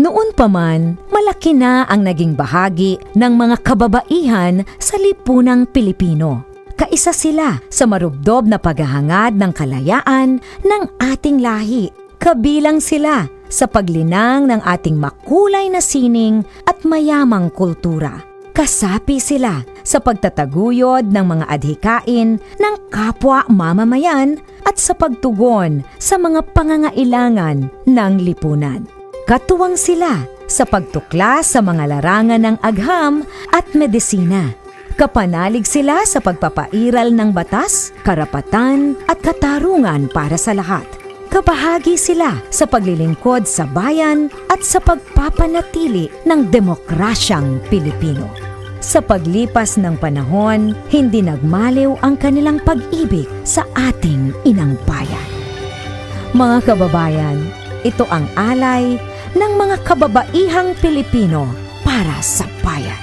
Noon pa man, malaki na ang naging bahagi ng mga kababaihan sa lipunang Pilipino. Kaisa sila sa marubdob na paghahangad ng kalayaan ng ating lahi. Kabilang sila sa paglinang ng ating makulay na sining at mayamang kultura. Kasapi sila sa pagtataguyod ng mga adhikain ng kapwa mamamayan at sa pagtugon sa mga pangangailangan ng lipunan. Katuwang sila sa pagtuklas sa mga larangan ng agham at medisina. Kapanalig sila sa pagpapairal ng batas, karapatan at katarungan para sa lahat. Kabahagi sila sa paglilingkod sa bayan at sa pagpapanatili ng demokrasyang Pilipino. Sa paglipas ng panahon, hindi nagmaliw ang kanilang pag-ibig sa ating inang bayan. Mga kababayan, ito ang alay ng mga kababaihang Pilipino para sa bayan.